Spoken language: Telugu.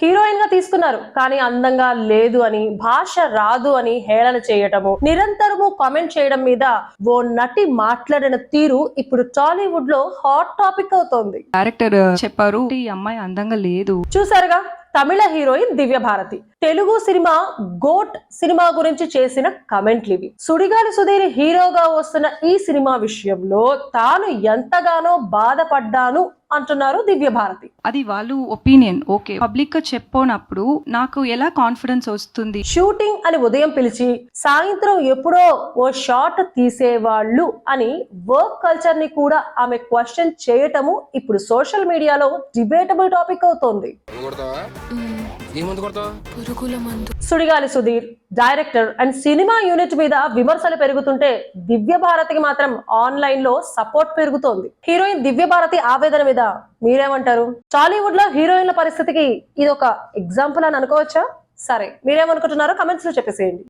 హీరోయిన్గా తీసుకున్నారు. కానీ అందంగా లేదు అని భాష రాదు అని హేళన చేయటము నిరంతరము కామెంట్ చేయడం మీద ఓ నటి మాట్లాడిన తీరు ఇప్పుడు టాలీవుడ్లో హాట్ టాపిక్ అవుతోంది. డైరెక్టర్ చెప్పారు ఈ అమ్మాయి అందంగా లేదు. చూసారుగా Tamil heroine Divya Bharathi Telugu cinema GOAT cinema గురించి చేసిన కమెంట్లు ఇవి. సుడిగాలి సుధీర్ హీరోగా వస్తున్న ఈ సినిమా విషయంలో తాను ఎంతగానో బాధపడ్డాను అంటున్నారు దివ్య భారతి అది వాళ్ళు ఒపీనియన్. ఓకే. పబ్లిక్గా చెప్పినప్పుడు నాకు ఎలా కాన్ఫిడెన్స్ వస్తుంది? షూటింగ్ అని ఉదయం పిలిచి సాయంత్రం ఎప్పుడో ఓ షాట్ తీసేవాళ్ళు అని వర్క్ కల్చర్ని కూడా ఆమె క్వశ్చన్ చేయటము ఇప్పుడు సోషల్ మీడియాలో డిబేటబుల్ టాపిక్ అవుతోంది. ఏ మందు కొడతావా? పురుగుల మందు. Sudigali Sudheer director and cinema unit మీద విమర్శలు పెరుగుతుంటే దివ్య భారతికి మాత్రం ఆన్లైన్లో సపోర్ట్ పెరుగుతోంది. హీరోయిన్ దివ్య భారతి ఆవేదన మీద మీరేమంటారు? టాలీవుడ్లో హీరోయిన్ల పరిస్థితికి ఇది ఒక ఎగ్జాంపుల్ అని అనుకోవచ్చా? సరే మీరేమనుకుంటున్నారో కమెంట్స్లో చెప్పేసేయండి.